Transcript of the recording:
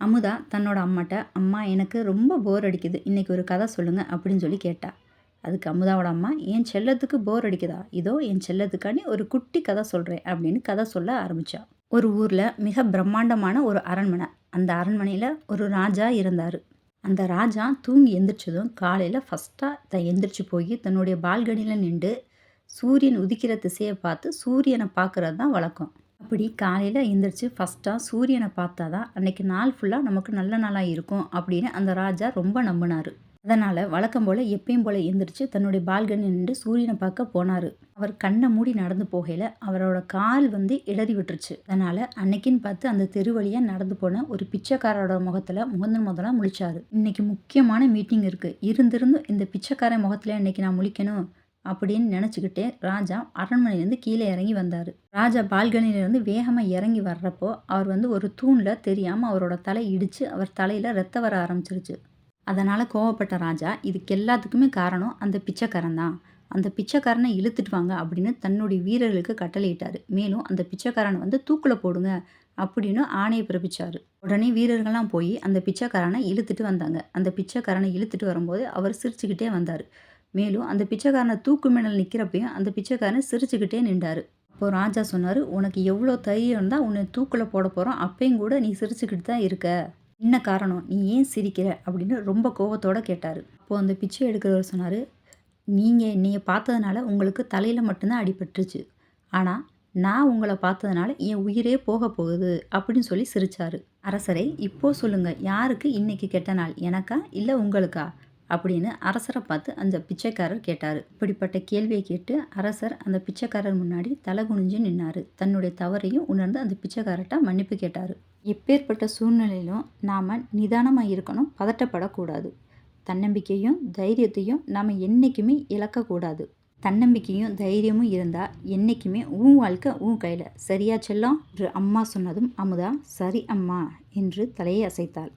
அமுதா தன்னோட அம்மாட்ட அம்மா எனக்கு ரொம்ப போர் அடிக்குது. இன்றைக்கி ஒரு கதை சொல்லுங்கள் அப்படின்னு சொல்லி கேட்டா. அதுக்கு அமுதாவோட அம்மா என் செல்லத்துக்கு போர் அடிக்குதா? இதோ என் செல்லத்துக்காண்டி ஒரு குட்டி கதை சொல்கிறேன் அப்படின்னு கதை சொல்ல ஆரம்பித்தா ஒரு ஊரில் மிக பிரம்மாண்டமான ஒரு அரண்மனை. அந்த அரண்மனையில் ஒரு ராஜா இருந்தார். அந்த ராஜா தூங்கி எந்திரிச்சதும் காலையில் ஃபஸ்ட்டாக தான் எந்திரிச்சு போய் தன்னுடைய பால்கனியில் நின்று சூரியன் உதிக்கிற திசையை பார்த்து சூரியனை பார்க்குறது தான் வழக்கம். அப்படி காலையில் எழுந்திரிச்சு ஃபஸ்ட்டாக சூரியனை பார்த்தா தான் அன்றைக்கி நாள் ஃபுல்லாக நமக்கு நல்ல நாளாக இருக்கும் அப்படின்னு அந்த ராஜா ரொம்ப நம்பினார். அதனால் வழக்கம் போல் எப்பயும் போல் எந்திரிச்சு தன்னுடைய பால்கனி நின்று சூரியனை பார்க்க போனார். அவர் கண்ணை மூடி நடந்து போகையில் அவரோட கால் வந்து இடறி விட்டுருச்சு. அதனால் அன்னைக்குன்னு பார்த்து அந்த தெரு வழியாக நடந்து போன ஒரு பிச்சைக்காரோட முகத்தில் முதன் முதலாக முழிச்சார். இன்றைக்கி முக்கியமான மீட்டிங் இருக்குது இருந்திருந்தும் இந்த பிச்சைக்காரன் முகத்தில் இன்றைக்கி நான் முழிக்கணும். அப்படின்னு நினச்சிக்கிட்டே ராஜா அரண்மனையிலேருந்து கீழே இறங்கி வந்தார். ராஜா பால்கனிலேருந்து வேகமாக இறங்கி வர்றப்போ அவர் வந்து ஒரு தூணில் தெரியாமல் அவரோட தலை இடித்து அவர் தலையில் ரத்தம் வர ஆரம்பிச்சிருச்சு. அதனால் கோவப்பட்ட ராஜா இதுக்கு எல்லாத்துக்குமே காரணம் அந்த பிச்சைக்காரன் தான். அந்த பிச்சைக்காரனை இழுத்துட்டு வாங்க அப்படின்னு தன்னுடைய வீரர்களுக்கு கட்டளையிட்டார். மேலும் அந்த பிச்சைக்காரனை வந்து தூக்கில் போடுங்க அப்படின்னு ஆணையை பிறப்பிச்சார். உடனே வீரர்கள்லாம் போய் அந்த பிச்சைக்காரனை இழுத்துட்டு வந்தாங்க. அந்த பிச்சைக்காரனை இழுத்துட்டு வரும்போது அவர் சிரிச்சுக்கிட்டே வந்தார். மேலும் அந்த பிச்சைக்காரனை தூக்கு மேலே நிற்கிறப்பையும் அந்த பிச்சைக்காரன் சிரிச்சுக்கிட்டே நின்றார். அப்போது ராஜா சொன்னார் உனக்கு எவ்வளோ தைரியம் இருந்தால் உன்னை தூக்கில் போட போகிறோம் அப்பையும் கூட நீ சிரிச்சுக்கிட்டு தான் இருக்க. என்ன காரணம்? நீ ஏன் சிரிக்கிற? அப்படின்னு ரொம்ப கோபத்தோடு கேட்டார். அப்போது அந்த பிச்சை எடுக்கிறவர் சொன்னார் நீங்கள் என்னையை பார்த்ததுனால உங்களுக்கு தலையில் மட்டும்தான் அடிபட்டுருச்சு. ஆனால் நான் உங்களை பார்த்ததுனால என் உயிரே போக போகுது அப்படின்னு சொல்லி சிரிச்சாரு. அரசரை இப்போ சொல்லுங்கள் யாருக்கு இன்னைக்கு கெட்ட நாள்? எனக்கா? இல்லை உங்களுக்கா? அப்படின்னு அரசரை பார்த்து அந்த பிச்சைக்காரர் கேட்டார். இப்படிப்பட்ட கேள்வியை கேட்டு அரசர் அந்த பிச்சைக்காரர் முன்னாடி தலை குனிஞ்சு நின்னார். தன்னுடைய தவறையும் உணர்ந்து அந்த பிச்சைக்காரர்கிட்ட மன்னிப்பு கேட்டார். எப்பேற்பட்ட சூழ்நிலையிலும் நாம் நிதானமாக இருக்கணும் பதட்டப்படக்கூடாது. தன்னம்பிக்கையும் தைரியத்தையும் நாம் என்றைக்குமே இழக்கக்கூடாது. தன்னம்பிக்கையும் தைரியமும் இருந்தால் என்றைக்குமே உன் வாழ்க்கை உன் கையில். சரியா செல்லும்? என்று அம்மா சொன்னதும் அமுதா சரி அம்மா என்று தலையை அசைத்தாள்.